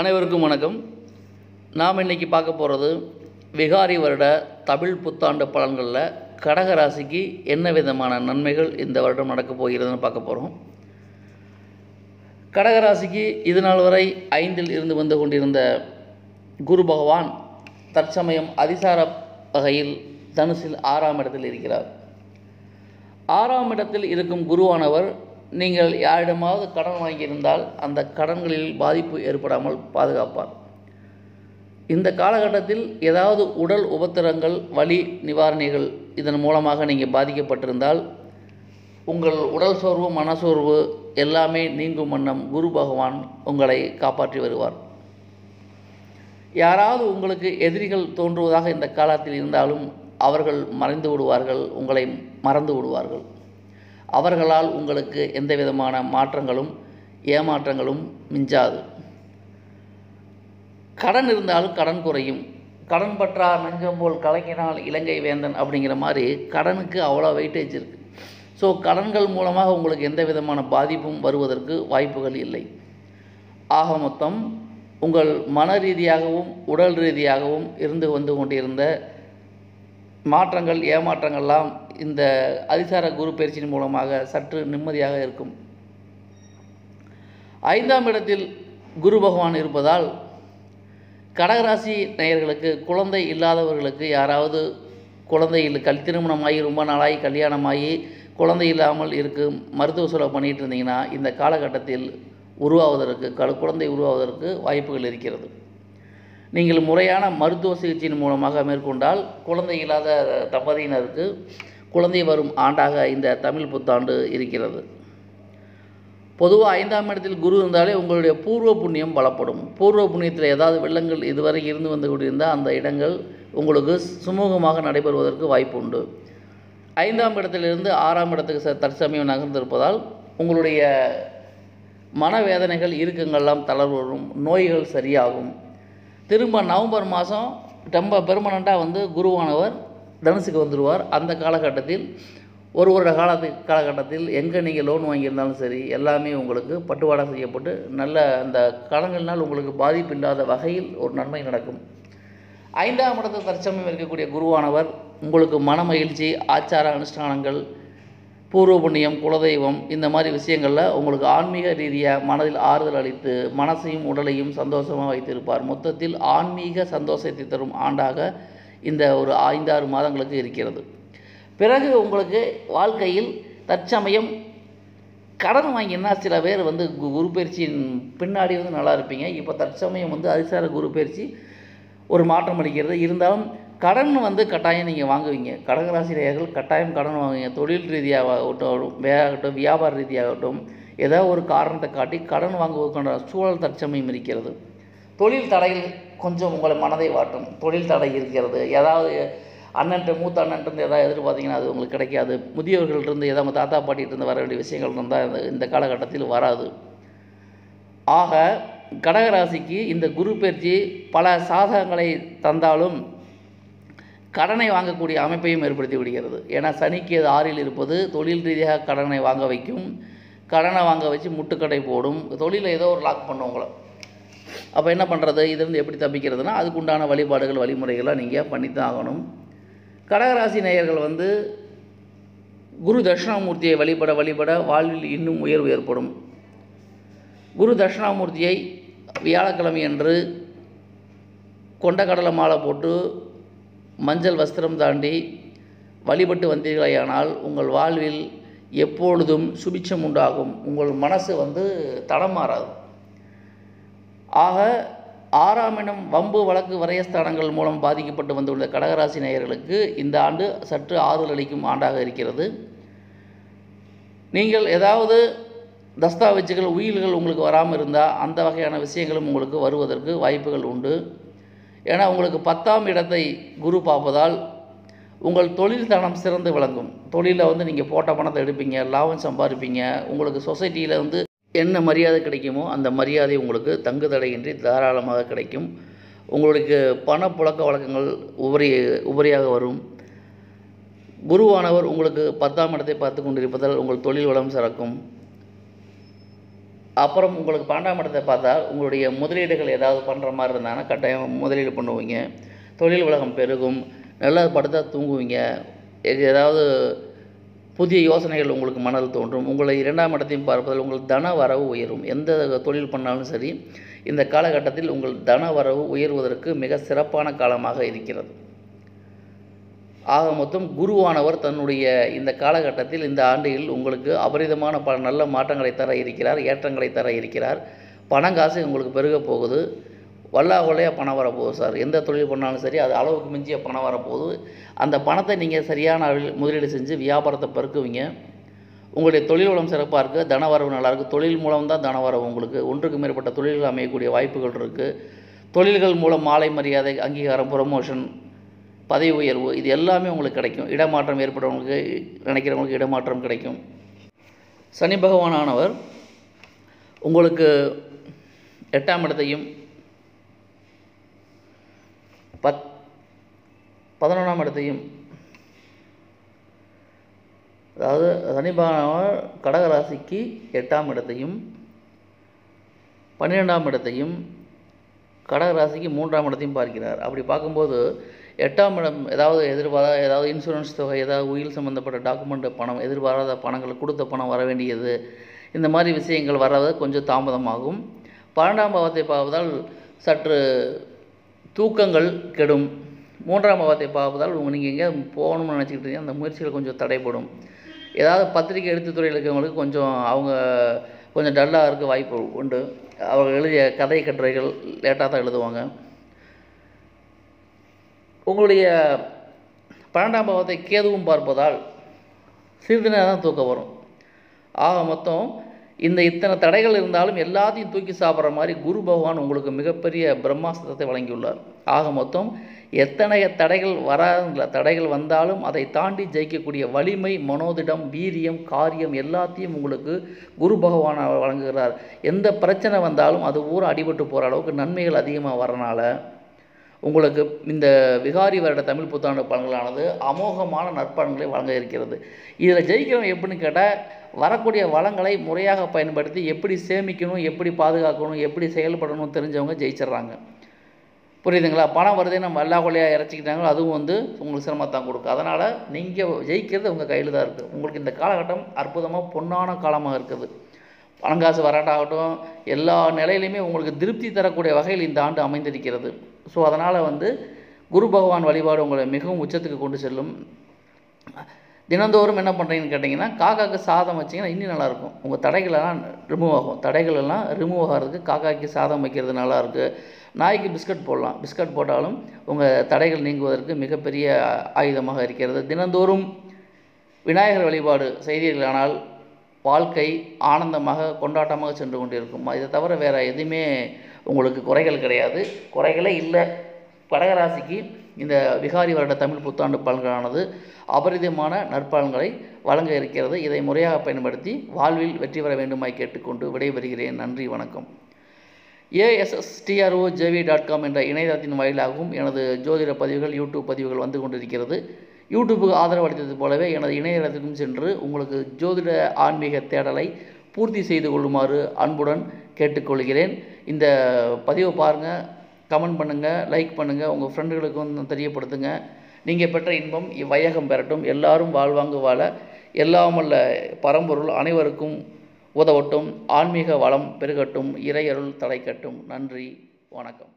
அனைவருக்கும் வணக்கம். நாம் இன்னைக்கு பார்க்க போகிறது விகாரி வருட தமிழ் புத்தாண்டு பலன்களில் கடக ராசிக்கு என்ன விதமான நன்மைகள் இந்த வருடம் நடக்கப் போகிறதுன்னு பார்க்க போகிறோம் கடக ராசிக்கு இது நாள் வரை ஐந்தில் இருந்து வந்து கொண்டிருந்த குரு பகவான் தற்சமயம் அதிசார வகையில் தனுசில் ஆறாம் இடத்தில் இருக்கிறார். ஆறாம் இடத்தில் இருக்கும் குருவானவர் நீங்கள் யாரிடமாவது கடன் வாங்கியிருந்தால் அந்த கடன்களில் பாதிப்பு ஏற்படாமல் பாதுகாப்பார். இந்த காலகட்டத்தில் ஏதாவது உடல் உபத்திரங்கள் வலி நிவாரணிகள் இதன் மூலமாக நீங்கள் பாதிக்கப்பட்டிருந்தால் உங்கள் உடல் சோர்வு மனசோர்வு எல்லாமே நீங்கும் வண்ணம் குரு பகவான் உங்களை காப்பாற்றி வருவார். யாராவது உங்களுக்கு எதிரிகள் தோன்றுவதாக இந்த காலத்தில் இருந்தாலும் அவர்கள் மறைந்து விடுவார்கள் உங்களை மறந்து விடுவார்கள். அவர்களால் உங்களுக்கு எந்த விதமான மாற்றங்களும் ஏமாற்றங்களும் மிஞ்சாது. கடன் இருந்தாலும் கடன் குறையும். கடன் பற்றார் நெஞ்சம் போல் கலங்கினால் இலங்கை வேந்தன் அப்படிங்கிற மாதிரி கடனுக்கு அவ்வளோ வெயிட்டேஜ் இருக்குது ஸோ கடன்கள் மூலமாக உங்களுக்கு எந்த விதமான பாதிப்பும் வருவதற்கு வாய்ப்புகள் இல்லை. ஆக மொத்தம் உங்கள் மன ரீதியாகவும் உடல் ரீதியாகவும் இருந்து வந்து கொண்டிருந்த மாற்றங்கள் ஏமாற்றங்கள்லாம் இந்த அதிசார குரு பயிற்சியின் மூலமாக சற்று நிம்மதியாக இருக்கும். ஐந்தாம் இடத்தில் குரு பகவான் இருப்பதால் கடகராசி நேயர்களுக்கு குழந்தை இல்லாதவர்களுக்கு யாராவது குழந்தை இல்லை கல் திருமணமாகி ரொம்ப நாளாகி கல்யாணமாகி குழந்தை இல்லாமல் இருக்கும் மருத்துவ செலவு பண்ணிகிட்டு இருந்தீங்கன்னா இந்த காலகட்டத்தில் உருவாவதற்கு க குழந்தை உருவாவதற்கு வாய்ப்புகள் இருக்கிறது. நீங்கள் முறையான மருத்துவ சிகிச்சையின் மூலமாக மேற்கொண்டால் குழந்தை இல்லாத தம்பதியினருக்கு குழந்தை வரும் ஆண்டாக இந்த தமிழ் புத்தாண்டு இருக்கிறது. பொதுவாக ஐந்தாம் இடத்தில் குரு இருந்தாலே உங்களுடைய பூர்வ புண்ணியம் பலப்படும் பூர்வ புண்ணியத்தில் ஏதாவது வெள்ளங்கள் இதுவரை இருந்து வந்து கொண்டிருந்தால் அந்த இடங்கள் உங்களுக்கு சுமூகமாக நடைபெறுவதற்கு வாய்ப்பு உண்டு ஐந்தாம் இடத்திலிருந்து ஆறாம் இடத்துக்கு ச தற்சமயம் நகர்ந்திருப்பதால் உங்களுடைய மனவேதனைகள் இறுக்கங்கள்லாம் தளர்வரும் நோய்கள் சரியாகும். திரும்ப நவம்பர் மாதம் ரொம்ப பெர்மனண்ட்டாக வந்து குருவானவர் தனுசுக்கு வந்துடுவார் அந்த காலகட்டத்தில் ஒரு ஒரு காலத்து காலகட்டத்தில் எங்கே நீங்கள் லோன் வாங்கியிருந்தாலும் சரி எல்லாமே உங்களுக்கு பட்டுவாடா செய்யப்பட்டு நல்ல அந்த கடன்களினால் உங்களுக்கு பாதிப்பு இல்லாத வகையில் ஒரு நன்மை நடக்கும். ஐந்தாம் இடத்தில் தற்சமயம் இருக்கக்கூடிய குருவானவர் உங்களுக்கு மன மகிழ்ச்சி ஆச்சார அனுஷ்டானங்கள் பூர்வ புண்ணியம் குலதெய்வம் இந்த மாதிரி விஷயங்களில் உங்களுக்கு ஆன்மீக ரீதியாக மனதில் ஆறுதல் அளித்து மனசையும் உடலையும் சந்தோஷமாக வைத்திருப்பார். மொத்தத்தில் ஆன்மீக சந்தோஷத்தை தரும் ஆண்டாக இந்த ஒரு ஐந்தாறு மாதங்களுக்கு இருக்கிறது. பிறகு உங்களுக்கு வாழ்க்கையில் தற்சமயம் கடன் வாங்கினா சில பேர் வந்து கு- குரு பயிற்சியின் பின்னாடி வந்து நல்லா இருப்பீங்க. இப்போ தற்சமயம் வந்து அதிசார குரு பயிற்சி ஒரு மாற்றம் அளிக்கிறது. இருந்தாலும் கடன் வந்து கட்டாயம் நீங்கள் வாங்குவீங்க. கடகராசி நேயர்கள் கட்டாயம் கடன் வாங்குவீங்க. தொழில் ரீதியாகட்டும் வேகட்டும் வியாபார ரீதியாகட்டும் ஏதோ ஒரு காரணத்தை காட்டி கடன் வாங்குவதற்கான சூழல் தற்சமயம் இருக்கிறது. தொழில் தடையில் கொஞ்சம் உங்களை மனதை வாட்டும். தொழில் தடை இருக்கிறது. ஏதாவது அண்ணன்ட்டு மூத்த அண்ணன்ட்டு எதாவது எதிர்பார்த்தீங்கன்னா அது உங்களுக்கு கிடைக்காது. முதியவர்கள்ட்டிருந்து ஏதாவது உங்கள் தாத்தா பாட்டிகிட்டிருந்து வர வேண்டிய விஷயங்கள் இருந்தால் இந்த இந்த காலகட்டத்தில் வராது. ஆக கடகராசிக்கு இந்த குரு பயிற்சி பல சாதகங்களை தந்தாலும் கடனை வாங்கக்கூடிய அமைப்பையும் ஏற்படுத்தி விடுகிறது. ஏன்னா சனிக்கு அது ஆறில் இருப்பது தொழில் ரீதியாக கடனை வாங்க வைக்கும். கடனை வாங்க வச்சு முட்டுக்கடை போடும். தொழிலை ஏதோ ஒரு லாக் பண்ணும் உங்களை. அப்போ என்ன பண்ணுறது இதுலேருந்து எப்படி தப்பிக்கிறதுனா அதுக்குண்டான வழிபாடுகள் வழிமுறைகள்லாம் நீங்கள் பண்ணித்தான் ஆகணும். கடகராசி நேயர்கள் வந்து குரு தட்சிணாமூர்த்தியை வழிபட வழிபட வாழ்வில் இன்னும் உயர்வு ஏற்படும். குரு தட்சிணாமூர்த்தியை வியாழக்கிழமை அன்று கொண்டக்கடலை மாலை போட்டு மஞ்சள் வஸ்திரம் தாண்டி வழிபட்டு வந்தீர்களேயானால் உங்கள் வாழ்வில் எப்பொழுதும் சுபிச்சம் உண்டாகும். உங்கள் மனசு வந்து தடம் மாறாது. ஆக ஆறாம் இடம் வம்பு வழக்கு வரையஸ்தானங்கள் மூலம் பாதிக்கப்பட்டு வந்துள்ள கடகராசி நேயர்களுக்கு இந்த ஆண்டு சற்று ஆறுதல் அளிக்கும் ஆண்டாக இருக்கிறது. நீங்கள் ஏதாவது தஸ்தாவேஜுகள் உயில்கள் உங்களுக்கு வராமல் இருந்தால் அந்த வகையான விஷயங்களும் உங்களுக்கு வருவதற்கு வாய்ப்புகள் உண்டு. ஏன்னா உங்களுக்கு பத்தாம் இடத்தை குரு பார்ப்பதால் உங்கள் தொழில் தனம் சிறந்து விளங்கும். தொழிலில் வந்து நீங்கள் போட்ட பணத்தை எடுப்பீங்க லாபம் சம்பாதிப்பீங்க உங்களுக்கு சொசைட்டியில் வந்து என்ன மரியாதை கிடைக்குமோ அந்த மரியாதை உங்களுக்கு தங்கு தடையின்றி தாராளமாக கிடைக்கும். உங்களுக்கு பண புழக்க வழக்கங்கள் உபரி உபரியாக வரும். குருவானவர் உங்களுக்கு பத்தாம் இடத்தை பார்த்து கொண்டிருப்பதால் உங்கள் தொழில் வளம் சிறக்கும். அப்புறம் உங்களுக்கு பன்னெண்டாம் இடத்தை பார்த்தா உங்களுடைய முதலீடுகள் ஏதாவது பண்ணுற மாதிரி இருந்தாங்கன்னா கட்டாயம் முதலீடு பண்ணுவீங்க. தொழில் உலகம் பெருகும். நல்லா படுத்தா தூங்குவீங்க. எது- ஏதாவது புதிய யோசனைகள் உங்களுக்கு மனதில் தோன்றும். உங்களை இரண்டாம் இடத்தையும் பார்ப்பதில் உங்கள் தன வரவு உயரும். எந்த தொழில் பண்ணாலும் சரி இந்த காலகட்டத்தில் உங்கள் தன வரவு உயர்வதற்கு மிக சிறப்பான காலமாக இருக்கிறது. ஆக மொத்தம் குருவானவர் தன்னுடைய இந்த காலகட்டத்தில் இந்த ஆண்டில் உங்களுக்கு அபரிதமான பல நல்ல மாற்றங்களை தர இருக்கிறார் ஏற்றங்களை தர இருக்கிறார். பணங்காசு உங்களுக்கு பெருகப் போகுது. வல்லா கொள்ளையாக பணம் வரப்போகுது சார். எந்த தொழில் பண்ணாலும் சரி அது அளவுக்கு மிஞ்சிய பணம் வரப்போகுது. அந்த பணத்தை நீங்கள் சரியான அளவில் முதலீடு செஞ்சு வியாபாரத்தை பெருக்குவீங்க. உங்களுடைய தொழில் வளம் சிறப்பாக இருக்குது தனவரவு நல்லா தொழில் மூலம் தான் தனவரவு உங்களுக்கு ஒன்றுக்கு மேற்பட்ட தொழில்கள் அமையக்கூடிய வாய்ப்புகள் இருக்குது தொழில்கள் மூலம் மாலை மரியாதை அங்கீகாரம் ப்ரொமோஷன் பதவி உயர்வு இது எல்லாமே உங்களுக்கு கிடைக்கும். இடமாற்றம் ஏற்படுறவங்களுக்கு நினைக்கிறவங்களுக்கு இடமாற்றம் கிடைக்கும். சனி பகவானானவர் உங்களுக்கு எட்டாம் இடத்தையும் பத் பதினொன்றாம் இடத்தையும். அதாவது சனிபானவர் கடகராசிக்கு எட்டாம் இடத்தையும் பன்னிரெண்டாம் இடத்தையும் கடகராசிக்கு மூன்றாம் இடத்தையும் பார்க்கிறார். அப்படி பார்க்கும்போது எட்டாம் இடம் ஏதாவது எதிர்பாராத ஏதாவது இன்சூரன்ஸ் தொகை ஏதாவது உயில் சம்மந்தப்பட்ட டாக்குமெண்ட் பணம் எதிர்பாராத பணங்கள் கொடுத்த பணம் வர வேண்டியது இந்த மாதிரி விஷயங்கள் வர்றது கொஞ்சம் தாமதமாகும். பன்னெண்டாம் பாவத்தை பார்ப்பதால் சற்று தூக்கங்கள் கெடும். மூன்றாம் பாவத்தை பார்ப்பதால் உங்கள் நீங்கள் எங்கேயாவது போகணும்னு நினச்சிக்கிட்டு இருக்கீங்க அந்த முயற்சிகள் கொஞ்சம் தடைப்படும் ஏதாவது பத்திரிக்கை எழுத்து துறையில் இருக்கிறவங்களுக்கு கொஞ்சம் அவங்க கொஞ்சம் டல்லாக இருக்க வாய்ப்பு உண்டு. அவங்க எழுதிய கதை கட்டுரைகள் லேட்டாக தான் எழுதுவாங்க. உங்களுடைய பன்னெண்டாம் பாவத்தை கேதுவும் பார்ப்பதால் சிறிது நேரம் தான் தூக்கம் வரும். ஆக மொத்தம் இந்த இத்தனை தடைகள் இருந்தாலும் எல்லாத்தையும் தூக்கி சாப்பிட்ற மாதிரி குரு பகவான் உங்களுக்கு மிகப்பெரிய பிரம்மாஸ்திரத்தை வழங்கியுள்ளார். ஆக மொத்தம் எத்தனை தடைகள் வராத தடைகள் வந்தாலும் அதை தாண்டி ஜெயிக்கக்கூடிய வலிமை மனோதிடம் வீரியம் காரியம் எல்லாத்தையும் உங்களுக்கு குரு பகவான் வழங்குகிறார். எந்த பிரச்சனை வந்தாலும் அது பூரா அடிபட்டு போகிற அளவுக்கு நன்மைகள் அதிகமாக வரனால உங்களுக்கு இந்த விகாரி வருட தமிழ் புத்தாண்டு பலன்களானது அமோகமான நற்பலன்களை வழங்க இருக்கிறது. இதில் ஜெயிக்கிறவன் எப்படின்னு கேட்டால் வரக்கூடிய வளங்களை முறையாக பயன்படுத்தி எப்படி சேமிக்கணும் எப்படி பாதுகாக்கணும் எப்படி செயல்படணும் தெரிஞ்சவங்க ஜெயிச்சிடுறாங்க. புரியுதுங்களா? பணம் வருதே நம்ம எல்லா கொள்ளையாக இறச்சிக்கிட்டாங்களோ அதுவும் வந்து உங்களுக்கு சிரமத்தான் கொடுக்கும். அதனால் நீங்கள் ஜெயிக்கிறது உங்கள் கையில் தான் இருக்குது உங்களுக்கு இந்த காலகட்டம் அற்புதமாக பொன்னான காலமாக இருக்குது. பணங்காசு வராட்டாகட்டும் எல்லா நிலையிலையுமே உங்களுக்கு திருப்தி தரக்கூடிய வகையில் இந்த ஆண்டு அமைந்திருக்கிறது. ஸோ அதனால் வந்து குரு பகவான் வழிபாடு உங்களை மிகவும் உச்சத்துக்கு கொண்டு செல்லும். தினந்தோறும் என்ன பண்ணுறீங்கன்னு கேட்டிங்கன்னா காக்காக்கு சாதம் வச்சிங்கன்னா இன்னும் நல்லாயிருக்கும். உங்கள் தடைகளெல்லாம் ரிமூவ் ஆகும். தடைகள் எல்லாம் ரிமூவ் ஆகிறதுக்கு காக்காய்க்கு சாதம் வைக்கிறது நல்லாயிருக்கு. நாய்க்கு பிஸ்கட் போடலாம். பிஸ்கட் போட்டாலும் உங்கள் தடைகள் நீங்குவதற்கு மிகப்பெரிய ஆயுதமாக இருக்கிறது. தினந்தோறும் விநாயகர் வழிபாடு செய்தீர்களானால் வாழ்க்கை ஆனந்தமாக கொண்டாட்டமாக சென்று கொண்டிருக்கும். இதை தவிர வேறு எதுவுமே உங்களுக்கு குறைகள் கிடையாது. குறைகளே இல்லை. கடகராசிக்கு இந்த விகாரி வருட தமிழ் புத்தாண்டு பலன்களானது அபரிதமான நற்பலன்களை வழங்க இருக்கிறது. இதை முறையாக பயன்படுத்தி வாழ்வில் வெற்றி பெற வேண்டுமாய் கேட்டுக்கொண்டு விடைபெறுகிறேன். நன்றி வணக்கம். ஏஎஸ்எஸ்டிஆர்ஓ ஜேவி டாட் காம் என்ற இணையதளத்தின் வாயிலாகவும் எனது ஜோதிட பதிவுகள் யூடியூப் பதிவுகள் வந்து கொண்டிருக்கிறது. யூடியூப்புக்கு ஆதரவு அளித்தது போலவே எனது இணையதளத்திற்கும் சென்று உங்களுக்கு ஜோதிட ஆன்மீக தேடலை பூர்த்தி செய்து கொள்ளுமாறு அன்புடன் கேட்டுக்கொள்கிறேன். இந்த பதிவை பாருங்கள் கமெண்ட் பண்ணுங்கள் லைக் பண்ணுங்கள் உங்கள் ஃப்ரெண்டுகளுக்கும் தெரியப்படுத்துங்க. நீங்கள் பெற்ற இன்பம் இவ்வையகம் பெறட்டும். எல்லாரும் வாழ்வாங்கு வாழ எல்லாமல்ல பரம்பொருள் அனைவருக்கும் உதவட்டும். ஆன்மீக வளம் பெருகட்டும். இறையருள் தலைக்கட்டும் நன்றி வணக்கம்.